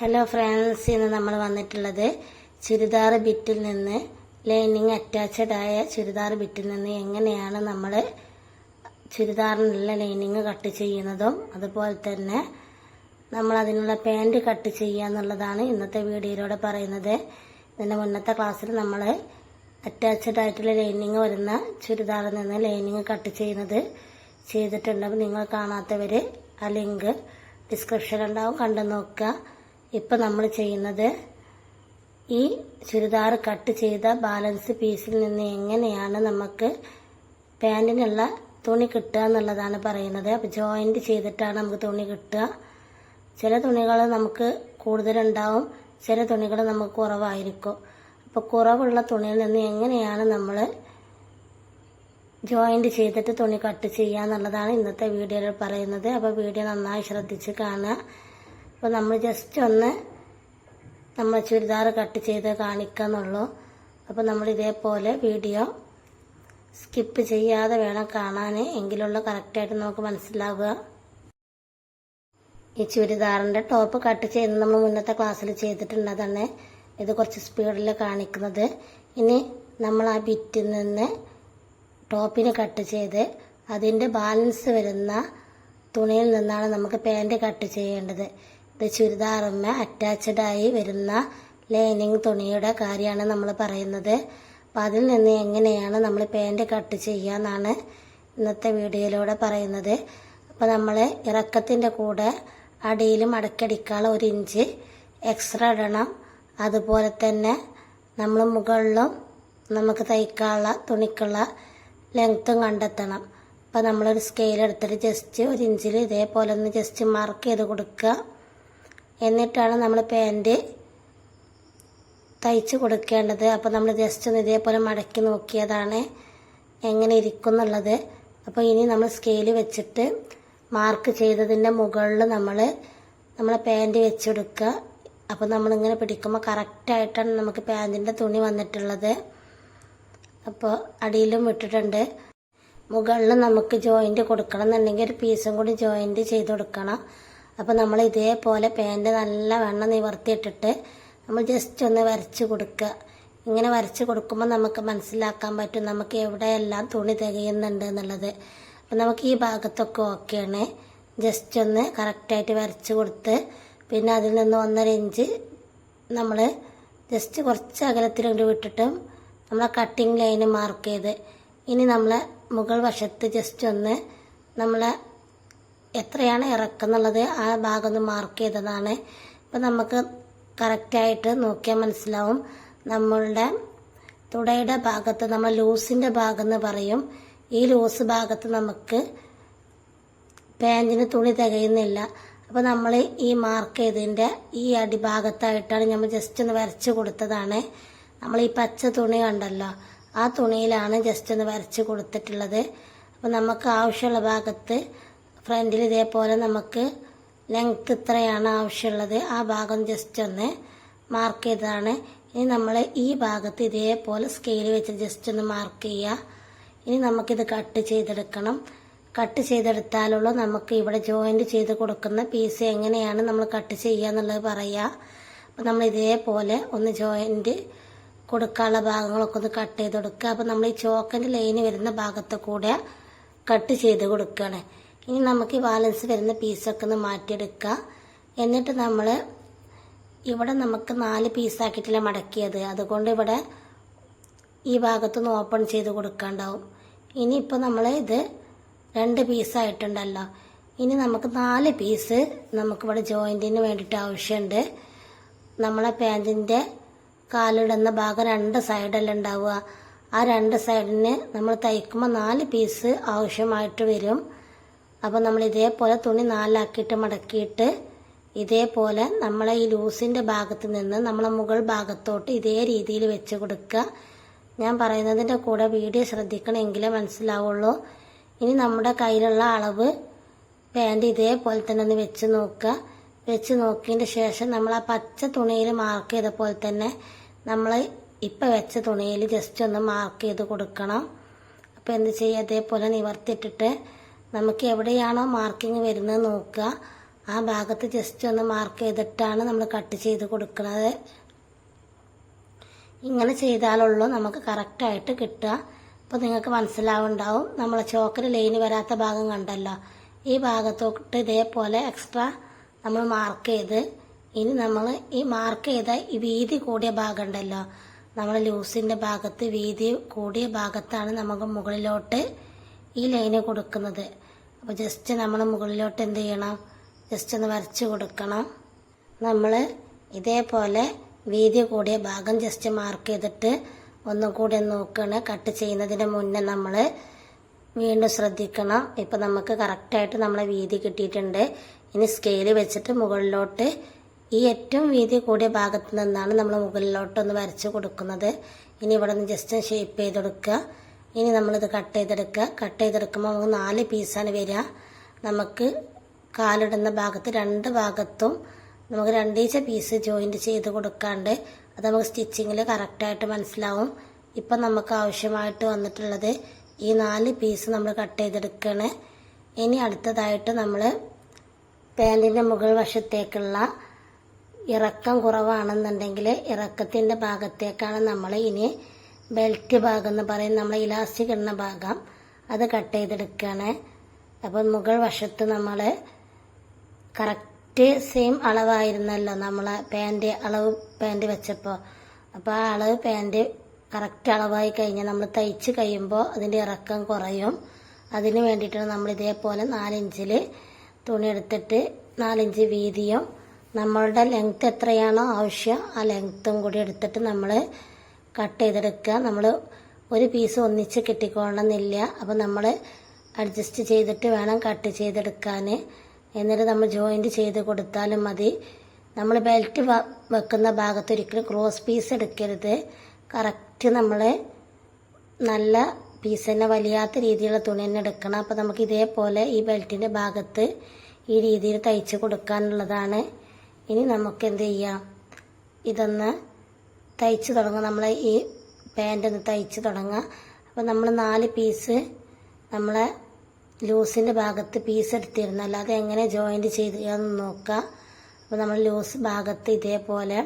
Hello friends ഇന്ന് നമ്മൾ വന്നിട്ടുള്ളത് ചുരിദാർ ബിറ്റിൽ നിന്ന് ലൈനിങ് അറ്റാച്ച്ഡ് ആയ ചുരിദാർ ബിറ്റിൽ നിന്ന് എങ്ങനെയാണ് നമ്മൾ ചുരിദാറിനുള്ള ലൈനിങ് കട്ട് ചെയ്യുന്നതും അതുപോലെ തന്നെ നമ്മൾ അതിനുള്ള പാന്റ് കട്ട് ചെയ്യുക എന്നുള്ളതാണ് ഇന്നത്തെ വീഡിയോയിലൂടെ പറയുന്നത്. ഇതിന്റെ മുന്നത്തെ ക്ലാസ്സിൽ നമ്മൾ അറ്റാച്ച്ഡ് ആയിട്ടുള്ള ലൈനിങ് വരുന്ന ചുരിദാറിൽ നിന്ന് ലൈനിങ് കട്ട് ചെയ്യുന്നത് ചെയ്തിട്ടുണ്ട്. അപ്പോൾ നിങ്ങൾ കാണാത്തവർ ആ ലിങ്ക് ഡിസ്ക്രിപ്ഷൻ ഉണ്ടാവും കണ്ടു നോക്കുക. ഇപ്പം നമ്മൾ ചെയ്യുന്നത് ഈ ചുരിദാർ കട്ട് ചെയ്ത ബാലൻസ് പീസിൽ നിന്ന് എങ്ങനെയാണ് നമുക്ക് പാന്റിനുള്ള തുണി കിട്ടുക എന്നുള്ളതാണ് പറയുന്നത്. അപ്പോൾ ജോയിന്റ് ചെയ്തിട്ടാണ് നമുക്ക് തുണി കിട്ടുക. ചില തുണികൾ നമുക്ക് കൂടുതലുണ്ടാവും ചില തുണികൾ നമുക്ക് കുറവായിരിക്കും. അപ്പോൾ കുറവുള്ള തുണിയിൽ നിന്ന് എങ്ങനെയാണ് നമ്മൾ ജോയിന്റ് ചെയ്തിട്ട് തുണി കട്ട് ചെയ്യുക എന്നുള്ളതാണ് ഇന്നത്തെ വീഡിയോയിൽ പറയുന്നത്. അപ്പോൾ വീഡിയോ നന്നായി ശ്രദ്ധിച്ച് കാണുക. അപ്പോൾ നമ്മൾ ജസ്റ്റ് ഒന്ന് നമ്മൾ ചുരിദാർ കട്ട് ചെയ്ത് കാണിക്കുക എന്നുള്ളൂ അപ്പോൾ നമ്മൾ ഇതേപോലെ വീഡിയോ സ്കിപ്പ് ചെയ്യാതെ വേണം കാണാൻ എങ്കിലുള്ള കറക്റ്റായിട്ട് നമുക്ക് മനസ്സിലാവുക. ഈ ചുരിദാറിന്റെ ടോപ്പ് കട്ട് ചെയ്ത് നമ്മൾ മുന്നത്തെ ക്ലാസ്സിൽ ചെയ്തിട്ടുണ്ട് അതാണ്. ഇത് കുറച്ച് സ്പീഡിൽ കാണിക്കുന്നത്. ഇനി നമ്മൾ ആ ബിറ്റിൽ നിന്ന് ടോപ്പിന് കട്ട് ചെയ്ത് അതിന്റെ ബാലൻസ് വരുന്ന തുണിയിൽ നിന്നാണ് നമുക്ക് പാന്റ് കട്ട് ചെയ്യേണ്ടത്. ഇത് ചുരിദാറുമ്മ അറ്റാച്ച്ഡ് ആയി വരുന്ന ലൈനിങ് തുണിയുടെ കാര്യമാണ് നമ്മൾ പറയുന്നത്. അപ്പം അതിൽ നിന്ന് എങ്ങനെയാണ് നമ്മൾ പാന്റ് കട്ട് ചെയ്യുക എന്നാണ് ഇന്നത്തെ വീഡിയോയിലൂടെ പറയുന്നത്. അപ്പോൾ നമ്മൾ ഇറക്കത്തിന്റെ കൂടെ അടിയിൽ മടക്കടിക്കാനുള്ള ഒരു ഇഞ്ച് എക്സ്ട്രാ ഇടണം. അതുപോലെ തന്നെ നമ്മൾ മുകളിലും നമുക്ക് തയ്ക്കാനുള്ള തുണിക്കുള്ള ലെങ്ത്തും കണ്ടെത്തണം. അപ്പോൾ നമ്മളൊരു സ്കെയിൽ എടുത്തിട്ട് ജസ്റ്റ് ഒരു ഇഞ്ചിൽ ഇതേപോലെ ഒന്ന് ജസ്റ്റ് മാർക്ക് ചെയ്ത് കൊടുക്കുക. എന്നിട്ടാണ് നമ്മൾ പാന്റ് തയ്ച്ച് കൊടുക്കേണ്ടത്. അപ്പോൾ നമ്മൾ ജസ്റ്റ് ഒന്ന് ഇതേപോലെ മടക്കി നോക്കിയതാണ് എങ്ങനെ ഇരിക്കുന്നുള്ളത്. അപ്പോൾ ഇനി നമ്മൾ സ്കെയിൽ വെച്ചിട്ട് മാർക്ക് ചെയ്തതിന്റെ മുകളിൽ നമ്മൾ നമ്മളെ പാന്റ് വെച്ചെടുക്കുക. അപ്പോൾ നമ്മളിങ്ങനെ പിടിക്കുമ്പോൾ കറക്റ്റായിട്ടാണ് നമുക്ക് പാന്റിന്റെ തുണി വന്നിട്ടുള്ളത്. അപ്പോൾ അടിയിലും വിട്ടിട്ടുണ്ട്. മുകളിൽ നമുക്ക് ജോയിന്റ് കൊടുക്കണം എന്നുണ്ടെങ്കിൽ ഒരു പീസും കൂടി ജോയിന്റ് ചെയ്ത് കൊടുക്കണം. അപ്പോൾ നമ്മൾ ഇതേപോലെ പാന്റ് നല്ല വെണ്ണ നിവർത്തിയിട്ടിട്ട് നമ്മൾ ജസ്റ്റ് ഒന്ന് വരച്ച് കൊടുക്കുക ഇങ്ങനെ വരച്ച് കൊടുക്കുമ്പോൾ നമുക്ക് മനസ്സിലാക്കാൻ പറ്റും നമുക്ക് എവിടെയെല്ലാം തുണി തികയുന്നുണ്ട് എന്നുള്ളത്. അപ്പം നമുക്ക് ഈ ഭാഗത്തൊക്കെ ഓക്കെയാണ് ജസ്റ്റ് ഒന്ന് കറക്റ്റായിട്ട് വരച്ച് കൊടുത്ത് പിന്നെ അതിൽ നിന്ന് ഒന്നര ഇഞ്ച് നമ്മൾ ജസ്റ്റ് കുറച്ച് അകലത്തിൽ കൊണ്ട് വിട്ടിട്ടും നമ്മൾ കട്ടിങ് ലൈന് മാർക്ക് ചെയ്ത്. ഇനി നമ്മളെ മുകൾ വശത്ത് ജസ്റ്റ് ഒന്ന് നമ്മളെ എത്രയാണ് ഇറക്കുന്നുള്ളത് ആ ഭാഗം മാർക്ക് ചെയ്തതാണ്. ഇപ്പം നമുക്ക് കറക്റ്റായിട്ട് നോക്കിയാൽ മനസ്സിലാവും. നമ്മളുടെ തുടയുടെ ഭാഗത്ത് നമ്മൾ ലൂസിന്റെ ഭാഗം എന്ന് പറയും. ഈ ലൂസ് ഭാഗത്ത് നമുക്ക് പാന്റിന് തുണി തികയുന്നില്ല. അപ്പോൾ നമ്മൾ ഈ മാർക്ക് ചെയ്തതിന്റെ ഈ അടിഭാഗത്തായിട്ടാണ് നമ്മൾ ജസ്റ്റ് ഒന്ന് വരച്ച് കൊടുത്തതാണ്. നമ്മൾ ഈ പച്ച തുണി കണ്ടല്ലോ ആ തുണിയിലാണ് ജസ്റ്റ് ഒന്ന് വരച്ച് കൊടുത്തിട്ടുള്ളത്. അപ്പോൾ നമുക്ക് ആവശ്യമുള്ള ഭാഗത്ത് ഫ്രണ്ടിൽ ഇതേപോലെ നമുക്ക് ലെങ്ത് ഇത്രയാണ് ആവശ്യമുള്ളത്. ആ ഭാഗം ജസ്റ്റ് ഒന്ന് മാർക്ക് ചെയ്തതാണ്. ഇനി നമ്മൾ ഈ ഭാഗത്ത് ഇതേപോലെ സ്കെയിൽ വെച്ച് ജസ്റ്റ് ഒന്ന് മാർക്ക് ചെയ്യുക. ഇനി നമുക്കിത് കട്ട് ചെയ്തെടുക്കണം. കട്ട് ചെയ്തെടുത്താലുള്ളൂ നമുക്ക് ഇവിടെ ജോയിന്റ് ചെയ്ത് കൊടുക്കുന്ന പീസ് എങ്ങനെയാണ് നമ്മൾ കട്ട് ചെയ്യുക എന്നുള്ളത് പറയുക. അപ്പം നമ്മൾ ഇതേപോലെ ഒന്ന് ജോയിന്റ് കൊടുക്കാനുള്ള ഭാഗങ്ങളൊക്കെ ഒന്ന് കട്ട് ചെയ്ത് കൊടുക്കുക. അപ്പം നമ്മൾ ഈ ചോക്കന്റെ ലൈന് വരുന്ന ഭാഗത്ത് കൂടെ കട്ട് ചെയ്ത് കൊടുക്കുകയാണ്. ഇനി നമുക്ക് ഈ ബാലൻസ് വരുന്ന പീസൊക്കെ ഒന്ന് മാറ്റിയെടുക്കുക എന്നിട്ട് നമ്മൾ ഇവിടെ നമുക്ക് നാല് പീസാക്കിയിട്ടില്ല മടക്കിയത്. അതുകൊണ്ട് ഇവിടെ ഈ ഭാഗത്തുനിന്ന് ഓപ്പൺ ചെയ്ത് കൊടുക്കാണ്ടാവും. ഇനിയിപ്പോൾ നമ്മൾ ഇത് രണ്ട് പീസായിട്ടുണ്ടല്ലോ ഇനി നമുക്ക് നാല് പീസ് നമുക്കിവിടെ ജോയിന്റിന് വേണ്ടിയിട്ട് ആവശ്യമുണ്ട് നമ്മളെ പാന്റിന്റെ കാലിടുന്ന ഭാഗം രണ്ട് സൈഡല്ല ഉണ്ടാവുക. ആ രണ്ട് സൈഡിന് നമ്മൾ തയ്ക്കുമ്പോൾ നാല് പീസ് ആവശ്യമായിട്ട് വരും. അപ്പോൾ നമ്മൾ ഇതേപോലെ തുണി നാലാക്കിയിട്ട് മടക്കിയിട്ട് ഇതേപോലെ നമ്മളെ ഈ ലൂസിന്റെ ഭാഗത്ത് നിന്ന് നമ്മളെ മുകൾ ഭാഗത്തോട്ട് ഇതേ രീതിയിൽ വെച്ച് കൊടുക്കുക. ഞാൻ പറയുന്നതിന്റെ കൂടെ വീഡിയോ ശ്രദ്ധിക്കണമെങ്കിലേ മനസ്സിലാവുള്ളൂ. ഇനി നമ്മുടെ കയ്യിലുള്ള അളവ് പാന്റ് ഇതേപോലെ തന്നെ ഒന്ന് വെച്ച് നോക്കുക. വെച്ച് നോക്കിയതിന്റെ ശേഷം നമ്മൾ ആ പച്ച തുണിയിൽ മാർക്ക് ചെയ്ത പോലെ തന്നെ നമ്മൾ ഇപ്പം വെച്ച തുണിയിൽ ജസ്റ്റ് ഒന്ന് മാർക്ക് ചെയ്ത് കൊടുക്കണം. അപ്പോൾ എന്ത് ചെയ്യുക? അതേപോലെ നിവർത്തിയിട്ടിട്ട് നമുക്ക് എവിടെയാണോ മാർക്കിങ് വരുന്നത് നോക്കുക. ആ ഭാഗത്ത് ജസ്റ്റ് ഒന്ന് മാർക്ക് ചെയ്തിട്ടാണ് നമ്മൾ കട്ട് ചെയ്ത് കൊടുക്കുന്നത്. ഇങ്ങനെ ചെയ്താലുള്ളൂ നമുക്ക് കറക്റ്റായിട്ട് കിട്ടുക. അപ്പോൾ നിങ്ങൾക്ക് മനസ്സിലാവുണ്ടാവും നമ്മൾ ചോക്കിൽ ലൈന് വരാത്ത ഭാഗം കണ്ടല്ലോ. ഈ ഭാഗത്തോട്ട് ഇതേപോലെ എക്സ്ട്രാ നമ്മൾ മാർക്ക് ചെയ്ത് ഇനി നമ്മൾ ഈ മാർക്ക് ചെയ്ത ഈ വീതി കൂടിയ ഭാഗം ഉണ്ടല്ലോ. നമ്മൾ ലൂസിന്റെ ഭാഗത്ത് വീതി കൂടിയ ഭാഗത്താണ് നമുക്ക് മുകളിലോട്ട് ഈ ലൈന് കൊടുക്കുന്നത്. അപ്പോൾ ജസ്റ്റ് നമ്മൾ മുകളിലോട്ട് എന്ത് ചെയ്യണം? ജസ്റ്റ് ഒന്ന് വരച്ച് കൊടുക്കണം. നമ്മൾ ഇതേപോലെ വീതി കൂടിയ ഭാഗം ജസ്റ്റ് മാർക്ക് ചെയ്തിട്ട് ഒന്നും കൂടി നോക്കുകയാണ് കട്ട് ചെയ്യുന്നതിന് മുന്നേ നമ്മൾ വീണ്ടും ശ്രദ്ധിക്കണം. ഇപ്പം നമുക്ക് കറക്റ്റായിട്ട് നമ്മളെ വീതി കിട്ടിയിട്ടുണ്ട്. ഇനി സ്കെയിൽ വെച്ചിട്ട് മുകളിലോട്ട് ഈ ഏറ്റവും വീതി കൂടിയ ഭാഗത്ത് നിന്നാണ് നമ്മൾ മുകളിലോട്ടൊന്ന് വരച്ച് കൊടുക്കുന്നത്. ഇനി ഇവിടെ നിന്ന് ജസ്റ്റ് ഷേപ്പ് ചെയ്ത് കൊടുക്കുക. ഇനി നമ്മളിത് കട്ട് ചെയ്തെടുക്കുക. കട്ട് ചെയ്തെടുക്കുമ്പോൾ നമുക്ക് നാല് പീസാണ് വരിക. നമുക്ക് കാലിടുന്ന ഭാഗത്ത് രണ്ട് ഭാഗത്തും നമുക്ക് രണ്ടീച്ച പീസ് ജോയിന്റ് ചെയ്ത് കൊടുക്കാണ്ട് അത് നമുക്ക് സ്റ്റിച്ചിങ്ങിൽ കറക്റ്റായിട്ട് മനസ്സിലാവും. ഇപ്പം നമുക്ക് ആവശ്യമായിട്ട് വന്നിട്ടുള്ളത് ഈ നാല് പീസ് നമ്മൾ കട്ട് ചെയ്തെടുക്കുകയാണ് ഇനി അടുത്തതായിട്ട് നമ്മൾ പാന്റിന്റെ മുകൾ വശത്തേക്കുള്ള ഇറക്കം കുറവാണെന്നുണ്ടെങ്കിൽ ഇറക്കത്തിന്റെ ഭാഗത്തേക്കാണ് നമ്മൾ ഇനി ബെൽറ്റ് ഭാഗം എന്ന് പറയും. നമ്മൾ ഇലാസ്റ്റിക് ഇടുന്ന ഭാഗം. അത് കട്ട് ചെയ്തെടുക്കുകയാണ് അപ്പം മുകൾ വശത്ത് നമ്മൾ കറക്റ്റ് സെയിം അളവായിരുന്നല്ലോ നമ്മൾ പാന്റ് അളവ് പാന്റ് വെച്ചപ്പോൾ. അപ്പോൾ ആ അളവ് പാന്റ് കറക്റ്റ് അളവായി കഴിഞ്ഞാൽ നമ്മൾ തയ്ച്ച് കഴിയുമ്പോൾ അതിന്റെ ഇറക്കം കുറയും. അതിന് വേണ്ടിയിട്ടാണ് നമ്മൾ ഇതേപോലെ നാലിഞ്ചിൽ തുണി എടുത്തിട്ട് നാലിഞ്ച് വീതിയും. നമ്മളുടെ ലെങ്ത് എത്രയാണോ ആവശ്യം ആ ലെങ്ത്തും കൂടി എടുത്തിട്ട് നമ്മൾ കട്ട് ചെയ്തെടുക്കുക നമ്മൾ ഒരു പീസ് ഒന്നിച്ച് കിട്ടിക്കൊള്ളണമെന്നില്ല അപ്പോൾ നമ്മൾ അഡ്ജസ്റ്റ് ചെയ്തിട്ട് വേണം കട്ട് ചെയ്തെടുക്കാൻ എന്നിട്ട് നമ്മൾ ജോയിന്റ് ചെയ്ത് കൊടുത്താലും മതി. നമ്മൾ ബെൽറ്റ് വെക്കുന്ന ഭാഗത്ത് ഒരിക്കലും ക്രോസ് പീസ് എടുക്കരുത്. കറക്റ്റ് നമ്മൾ നല്ല പീസ് തന്നെ വലിയാത്ത രീതിയിലുള്ള തുണി തന്നെ എടുക്കണം. അപ്പോൾ നമുക്ക് ഇതേപോലെ ഈ ബെൽറ്റിന്റെ ഭാഗത്ത് ഈ രീതിയിൽ തയ്ച്ച് കൊടുക്കാനുള്ളതാണ്. ഇനി നമുക്ക് എന്ത് ചെയ്യാം? ഇതൊന്ന് തയ്ച്ച് തുടങ്ങാം. നമ്മൾ ഈ പാന്റ് ഒന്ന് തയ്ച്ച് തുടങ്ങാം അപ്പോൾ നമ്മൾ നാല് പീസ് നമ്മളെ ലൂസിന്റെ ഭാഗത്ത് പീസ് എടുത്തിരുന്നു. അല്ലാതെ എങ്ങനെ ജോയിന്റ് ചെയ്യാമെന്ന് നോക്കുക. അപ്പോൾ നമ്മൾ ലൂസ് ഭാഗത്ത് ഇതേപോലെ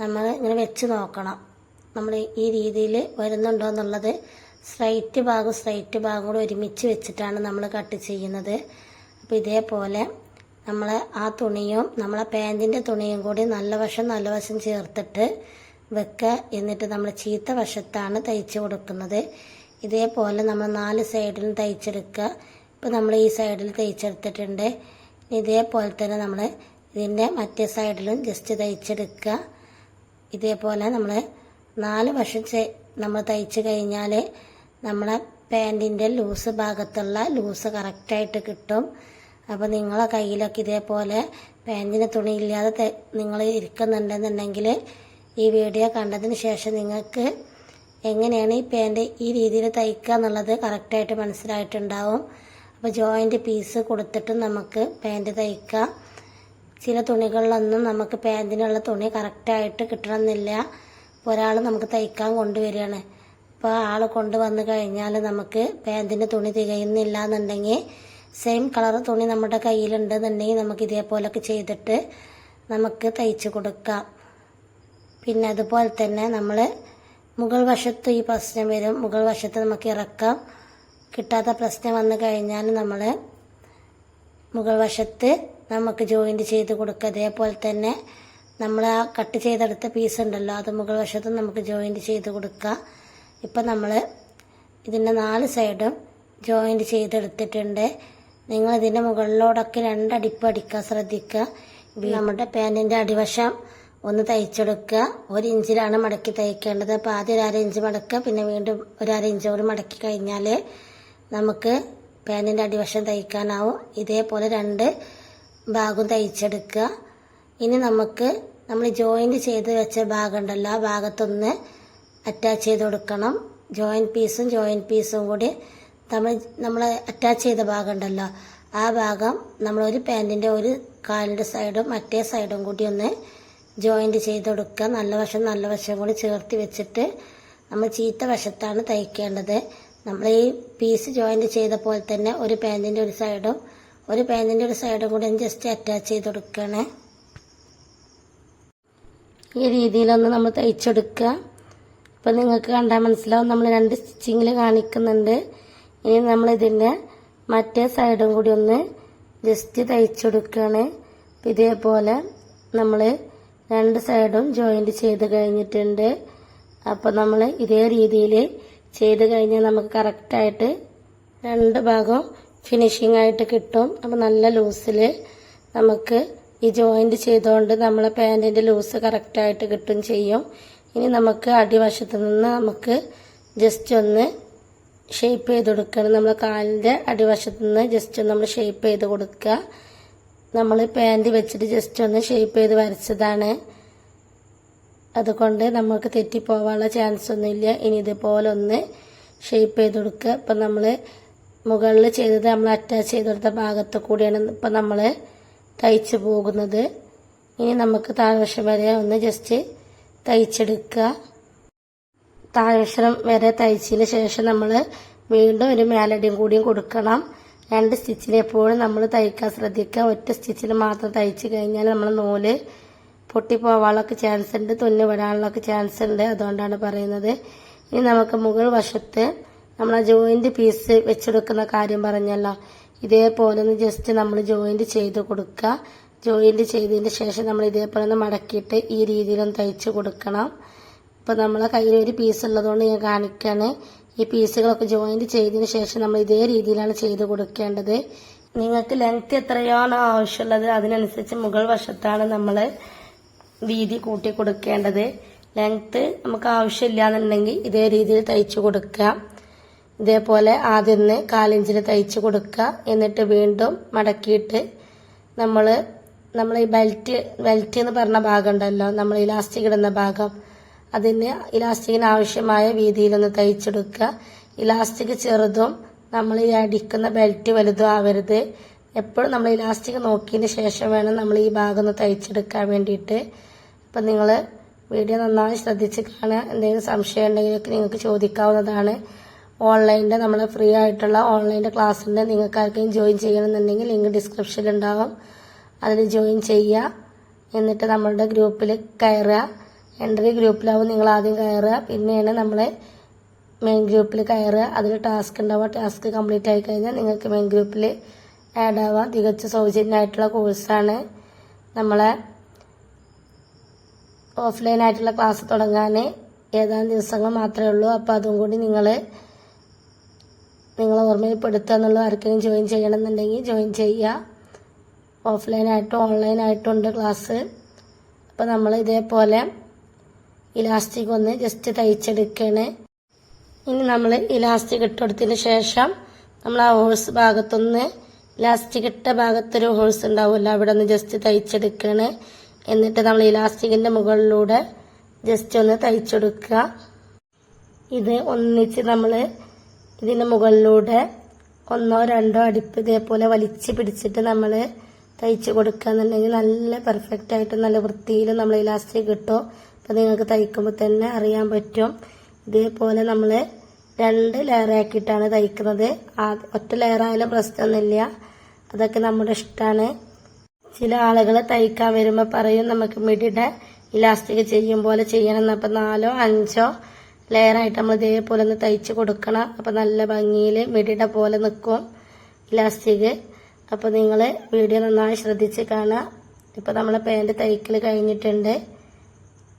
നമ്മൾ ഇങ്ങനെ വെച്ച് നോക്കണം. നമ്മൾ ഈ രീതിയിൽ വരുന്നുണ്ടോ എന്നുള്ളത് സ്ട്രൈറ്റ് ഭാഗം സ്ട്രൈറ്റ് ഭാഗം കൂടെ ഒരുമിച്ച് വെച്ചിട്ടാണ് നമ്മൾ കട്ട് ചെയ്യുന്നത്. അപ്പോൾ ഇതേപോലെ നമ്മൾ ആ തുണിയും നമ്മളെ പാന്റിന്റെ തുണിയും കൂടി നല്ല വശം നല്ല വശം ചേർത്തിട്ട് വെക്കുക എന്നിട്ട് നമ്മൾ ചീത്ത വശത്താണ് തയ്ച്ച് കൊടുക്കുന്നത്. ഇതേപോലെ നമ്മൾ നാല് സൈഡിലും തയ്ച്ചെടുക്കുക ഇപ്പോൾ നമ്മൾ ഈ സൈഡിൽ തയ്ച്ചെടുത്തിട്ടുണ്ട്. ഇതേപോലെ തന്നെ നമ്മൾ ഇതിന്റെ മറ്റേ സൈഡിലും ജസ്റ്റ് തയ്ച്ചെടുക്കുക ഇതേപോലെ നമ്മൾ നാല് വശം നമ്മൾ തയ്ച്ച് കഴിഞ്ഞാൽ നമ്മളെ പാന്റിന്റെ ലൂസ് ഭാഗത്തുള്ള ലൂസ് കറക്റ്റായിട്ട് കിട്ടും. അപ്പോൾ നിങ്ങളെ കയ്യിലൊക്കെ ഇതേപോലെ പാന്റിന് തുണിയില്ലാതെ നിങ്ങൾ ഇരിക്കുന്നുണ്ടെന്നുണ്ടെങ്കിൽ ഈ വീഡിയോ കണ്ടതിന് ശേഷം നിങ്ങൾക്ക് എങ്ങനെയാണ് ഈ പാന്റ് ഈ രീതിയിൽ തയ്ക്കുക എന്നുള്ളത് കറക്റ്റായിട്ട് മനസ്സിലായിട്ടുണ്ടാവും. അപ്പോൾ ജോയിന്റ് പീസ് കൊടുത്തിട്ട് നമുക്ക് പാന്റ് തയ്ക്കാം. ചില തുണികളിലൊന്നും നമുക്ക് പാന്റിനുള്ള തുണി കറക്റ്റായിട്ട് കിട്ടണമെന്നില്ല. ഒരാൾ നമുക്ക് തയ്ക്കാൻ കൊണ്ടുവരികയാണ്. അപ്പോൾ ആൾ കൊണ്ടുവന്നു കഴിഞ്ഞാൽ നമുക്ക് പാന്റിന്റെ തുണി തികയുന്നില്ല എന്നുണ്ടെങ്കിൽ സെയിം കളർ തുണി നമ്മുടെ കയ്യിലുണ്ടെന്നുണ്ടെങ്കിൽ നമുക്ക് ഇതേപോലൊക്കെ ചെയ്തിട്ട് നമുക്ക് തയ്ച്ചു കൊടുക്കാം. പിന്നെ അതുപോലെ തന്നെ നമ്മൾ മുകൾ വശത്ത് ഈ പ്രശ്നം വരും. മുകൾ വശത്ത് നമുക്ക് ഇറക്കാം കിട്ടാത്ത പ്രശ്നം വന്നു കഴിഞ്ഞാൽ നമ്മൾ മുകൾ വശത്ത് നമുക്ക് ജോയിന്റ് ചെയ്ത് കൊടുക്കുക. അതേപോലെ തന്നെ നമ്മൾ ആ കട്ട് ചെയ്തെടുത്ത പീസ് ഉണ്ടല്ലോ അത് മുകൾ വശത്തും നമുക്ക് ജോയിന്റ് ചെയ്ത് കൊടുക്കുക ഇപ്പം നമ്മൾ ഇതിന്റെ നാല് സൈഡും ജോയിന്റ് ചെയ്തെടുത്തിട്ടുണ്ട്. നിങ്ങൾ ഇതിന്റെ മുകളിലോടൊക്കെ രണ്ടടിപ്പ് അടിക്കാൻ ശ്രദ്ധിക്കുക. നമ്മുടെ പാന്റിന്റെ അടിവശം ഒന്ന് തയ്ച്ചെടുക്കുക. ഒരു ഇഞ്ചിലാണ് മടക്കി തയ്ക്കേണ്ടത്. അപ്പോൾ ആദ്യം ഒരു അര ഇഞ്ച് മടക്കുക. പിന്നെ വീണ്ടും ഒരു അര ഇഞ്ച് കൂടി മടക്കി കഴിഞ്ഞാൽ നമുക്ക് പാന്റിന്റെ അടിവശം തയ്ക്കാനാവും. ഇതേപോലെ രണ്ട് ഭാഗം തയ്ച്ചെടുക്കുക. ഇനി നമുക്ക് നമ്മൾ ജോയിന്റ് ചെയ്ത് വെച്ച ഭാഗം ഉണ്ടല്ലോ ആ ഭാഗത്തൊന്ന് അറ്റാച്ച് ചെയ്ത് കൊടുക്കണം. ജോയിന്റ് പീസും ജോയിന്റ് പീസും കൂടി നമ്മൾ നമ്മൾ അറ്റാച്ച് ചെയ്ത ഭാഗം ഉണ്ടല്ലോ ആ ഭാഗം നമ്മളൊരു പാന്റിന്റെ ഒരു കാലിന്റെ സൈഡും മറ്റേ സൈഡും കൂടി ഒന്ന് ജോയിന്റ് ചെയ്ത് കൊടുക്കുക നല്ല വശം നല്ല വശം കൂടി ചേർത്ത് വെച്ചിട്ട് നമ്മൾ ചീത്ത വശത്താണ് തയ്ക്കേണ്ടത്. നമ്മൾ ഈ പീസ് ജോയിന്റ് ചെയ്ത പോലെ തന്നെ ഒരു പാന്റിന്റെ ഒരു സൈഡും ഒരു പാന്റിന്റെ ഒരു സൈഡും കൂടി ജസ്റ്റ് അറ്റാച്ച് ചെയ്ത് കൊടുക്കുകയാണ് ഈ രീതിയിലൊന്ന് നമ്മൾ തയ്ച്ചെടുക്കുക ഇപ്പം നിങ്ങൾക്ക് കണ്ടാൽ മനസ്സിലാവും നമ്മൾ രണ്ട് സ്റ്റിച്ചിങ്ങിൽ കാണിക്കുന്നുണ്ട്. ഇനി നമ്മൾ ഇതിന്റെ മറ്റേ സൈഡും കൂടി ഒന്ന് ജസ്റ്റ് തയ്ച്ചെടുക്കുകയാണ് ഇതേപോലെ നമ്മൾ രണ്ട് സൈഡും ജോയിന്റ് ചെയ്ത് കഴിഞ്ഞിട്ടുണ്ട്. അപ്പോൾ നമ്മൾ ഇതേ രീതിയിൽ ചെയ്ത് കഴിഞ്ഞാൽ നമുക്ക് കറക്റ്റായിട്ട് രണ്ട് ഭാഗം ഫിനിഷിംഗ് ആയിട്ട് കിട്ടും. അപ്പോൾ നല്ല ലൂസിൽ നമുക്ക് ഈ ജോയിന്റ് ചെയ്തുകൊണ്ട് നമ്മളെ പാന്റിന്റെ ലൂസ് കറക്റ്റായിട്ട് കിട്ടും ചെയ്യും. ഇനി നമുക്ക് അടിവശത്ത് നിന്ന് നമുക്ക് ജസ്റ്റ് ഒന്ന് ഷേപ്പ് ചെയ്ത് കൊടുക്കണം. നമ്മൾ കാലിന്റെ അടിവശത്ത് നിന്ന് ജസ്റ്റ് ഒന്ന് നമ്മൾ ഷേപ്പ് ചെയ്ത് കൊടുക്കുക. നമ്മൾ പാന്റ് വെച്ചിട്ട് ജസ്റ്റ് ഒന്ന് ഷേപ്പ് ചെയ്ത് വരച്ചതാണ്. അതുകൊണ്ട് നമുക്ക് തെറ്റിപ്പോവാനുള്ള ചാൻസ് ഒന്നുമില്ല. ഇനി ഇതുപോലെ ഒന്ന് ഷേപ്പ് ചെയ്ത് കൊടുക്കുക. ഇപ്പം നമ്മൾ മുകളിൽ ചെയ്തത് നമ്മൾ അറ്റാച്ച് ചെയ്ത് കൊടുത്ത ഭാഗത്ത് കൂടിയാണ് ഇപ്പം നമ്മൾ തയ്ച്ച് പോകുന്നത്. ഇനി നമുക്ക് താഴ്വശം വരെ ഒന്ന് ജസ്റ്റ് തയ്ച്ചെടുക്കുക. താഴ്വശം വരെ തയ്ച്ചതിന് ശേഷം നമ്മൾ വീണ്ടും ഒരു മേലടിയും കൂടിയും കൊടുക്കണം. രണ്ട് സ്റ്റിച്ചിന് എപ്പോഴും നമ്മൾ തയ്ക്കാൻ ശ്രദ്ധിക്കുക ഒറ്റ സ്റ്റിച്ചിൽ മാത്രം തയ്ച്ച് കഴിഞ്ഞാൽ നമ്മൾ നൂൽ പൊട്ടിപ്പോവാനുള്ളൊക്കെ ചാൻസ് ഉണ്ട് തുന്നി വിടാനുള്ളൊക്കെ ചാൻസ് ഉണ്ട് അതുകൊണ്ടാണ് പറയുന്നത്. ഇനി നമുക്ക് മുകൾ വശത്ത് നമ്മൾ ആ ജോയിന്റ് പീസ് വെച്ചെടുക്കുന്ന കാര്യം പറഞ്ഞല്ലോ. ഇതേപോലെ ഒന്ന് ജസ്റ്റ് നമ്മൾ ജോയിന്റ് ചെയ്ത് കൊടുക്കുക ജോയിന്റ് ചെയ്തതിന് ശേഷം നമ്മൾ ഇതേപോലെ ഒന്ന് മടക്കിയിട്ട് ഈ രീതിയിലൊന്ന് തയ്ച്ച് കൊടുക്കണം. ഇപ്പോൾ നമ്മളെ കയ്യിൽ ഒരു പീസ് ഉള്ളതുകൊണ്ട് ഞാൻ കാണിക്കുകയാണ് ഈ പീസുകളൊക്കെ ജോയിന്റ് ചെയ്തതിന് ശേഷം നമ്മൾ ഇതേ രീതിയിലാണ് ചെയ്ത് കൊടുക്കേണ്ടത്. നിങ്ങൾക്ക് ലെങ്ത് എത്രയാണോ ആവശ്യമുള്ളത് അതിനനുസരിച്ച് മുകൾ വശത്താണ് നമ്മൾ വീതി കൂട്ടി കൊടുക്കേണ്ടത്. ലെങ്ത് നമുക്ക് ആവശ്യമില്ലാന്നുണ്ടെങ്കിൽ ഇതേ രീതിയിൽ തയ്ച്ചു കൊടുക്കാം ഇതേപോലെ ആദ്യം കാലിഞ്ചിൽ തയ്ച്ചു കൊടുക്കുക. എന്നിട്ട് വീണ്ടും മടക്കിയിട്ട് നമ്മൾ നമ്മൾ ഈ ബെൽറ്റ് ബെൽറ്റ് എന്ന് പറഞ്ഞ ഭാഗം ഉണ്ടല്ലോ നമ്മൾ ഇലാസ്റ്റിക് ഇടുന്ന ഭാഗം. അതിന് ഇലാസ്റ്റിക്കിന് ആവശ്യമായ വീതിയിലൊന്ന് തയ്ച്ചെടുക്കുക. ഇലാസ്റ്റിക് ചെറുതും നമ്മൾ ഈ അടിക്കുന്ന ബെൽറ്റ് വലുതും ആവരുത്. എപ്പോഴും നമ്മൾ ഇലാസ്റ്റിക് നോക്കിയതിന് ശേഷം വേണം നമ്മൾ ഈ ഭാഗം ഒന്ന് തയ്ച്ചെടുക്കാൻ വേണ്ടിയിട്ട്. അപ്പം നിങ്ങൾ വീഡിയോ നന്നായി ശ്രദ്ധിച്ച് കാണുക. എന്തെങ്കിലും സംശയം ഉണ്ടെങ്കിലൊക്കെ നിങ്ങൾക്ക് ചോദിക്കാവുന്നതാണ്. ഓൺലൈനിന്റെ നമ്മൾ ഫ്രീ ആയിട്ടുള്ള ഓൺലൈന്റെ ക്ലാസ്സിന്റെ നിങ്ങൾക്ക് ആർക്കെങ്കിലും ജോയിൻ ചെയ്യണമെന്നുണ്ടെങ്കിൽ ലിങ്ക് ഡിസ്ക്രിപ്ഷനിൽ ഉണ്ടാവും. അതിൽ ജോയിൻ ചെയ്യുക. എന്നിട്ട് നമ്മളുടെ ഗ്രൂപ്പിൽ കയറുക. എൻട്രി ഗ്രൂപ്പിലാവും. നിങ്ങൾ ആദ്യം കയറുക. പിന്നെയാണ് നമ്മൾ മെയിൻ ഗ്രൂപ്പിൽ കയറുക. അതിൽ ടാസ്ക് ഉണ്ടാവുക. ടാസ്ക് കംപ്ലീറ്റ് ആയി കഴിഞ്ഞാൽ നിങ്ങൾക്ക് മെയിൻ ഗ്രൂപ്പിൽ ആഡ് ആവാം. തികച്ച സൗജന്യമായിട്ടുള്ള കോഴ്സാണ് നമ്മളെ ഓഫ്ലൈൻ ആയിട്ടുള്ള ക്ലാസ് തുടങ്ങാൻ ഏതാനും ദിവസങ്ങൾ മാത്രമേ ഉള്ളൂ. അപ്പോൾ അതും കൂടി നിങ്ങൾ നിങ്ങളെ ഓർമ്മയിൽപ്പെടുത്തുക എന്നുള്ള ആർക്കെങ്കിലും ജോയിൻ ചെയ്യണമെന്നുണ്ടെങ്കിൽ ജോയിൻ ചെയ്യുക. ഓഫ്ലൈനായിട്ടും ഓൺലൈനായിട്ടും ഉണ്ട് ക്ലാസ് അപ്പോൾ നമ്മൾ ഇതേപോലെ ഇലാസ്റ്റിക് ഒന്ന് ജസ്റ്റ് തയ്ച്ചെടുക്കണേ. ഇനി നമ്മൾ ഇലാസ്റ്റിക് ഇട്ടെടുത്തതിന് ശേഷം നമ്മൾ ആ ഹോൾസ് ഭാഗത്തൊന്ന് ഇലാസ്റ്റിക് ഇട്ട ഭാഗത്തൊരു ഹോൾസ് ഉണ്ടാവുമല്ലോ അവിടെ ഒന്ന് ജസ്റ്റ് തയ്ച്ചെടുക്കണേ. എന്നിട്ട് നമ്മൾ ഇലാസ്റ്റിക്കിന്റെ മുകളിലൂടെ ജസ്റ്റ് ഒന്ന് തയ്ച്ചെടുക്കുക. ഇത് ഒന്നിച്ച് നമ്മൾ ഇതിന്റെ മുകളിലൂടെ ഒന്നോ രണ്ടോ അടുപ്പ് ഇതേപോലെ വലിച്ച് പിടിച്ചിട്ട് നമ്മൾ തയ്ച്ച് കൊടുക്കുകയെന്നുണ്ടെങ്കിൽ നല്ല പെർഫെക്റ്റ് ആയിട്ട് നല്ല വൃത്തിയിൽ നമ്മൾ ഇലാസ്റ്റിക് കിട്ടും അപ്പോൾ നിങ്ങൾക്ക് തയ്ക്കുമ്പോൾ തന്നെ അറിയാൻ പറ്റും. ഇതേപോലെ നമ്മൾ രണ്ട് ലെയറാക്കിയിട്ടാണ് തയ്ക്കുന്നത്. ഒറ്റ ലെയറായാലും പ്രശ്നമൊന്നുമില്ല. അതൊക്കെ നമ്മുടെ ഇഷ്ടമാണ് ചില ആളുകൾ തയ്ക്കാൻ വരുമ്പോൾ പറയും നമുക്ക് മിഡിയുടെ ഇലാസ്റ്റിക് ചെയ്യും പോലെ ചെയ്യണം അപ്പം നാലോ അഞ്ചോ ലെയറായിട്ട് നമ്മൾ ഇതേപോലെ ഒന്ന് തയ്ച്ച് കൊടുക്കണം. അപ്പം നല്ല ഭംഗിയിൽ മിഡിയുടെ പോലെ നിൽക്കും ഇലാസ്റ്റിക് അപ്പോൾ നിങ്ങൾ വീഡിയോ നന്നായി ശ്രദ്ധിച്ച് കാണുക. ഇപ്പോൾ നമ്മളെ പാന്റ് തയ്ക്കൽ കഴിഞ്ഞിട്ടുണ്ട്.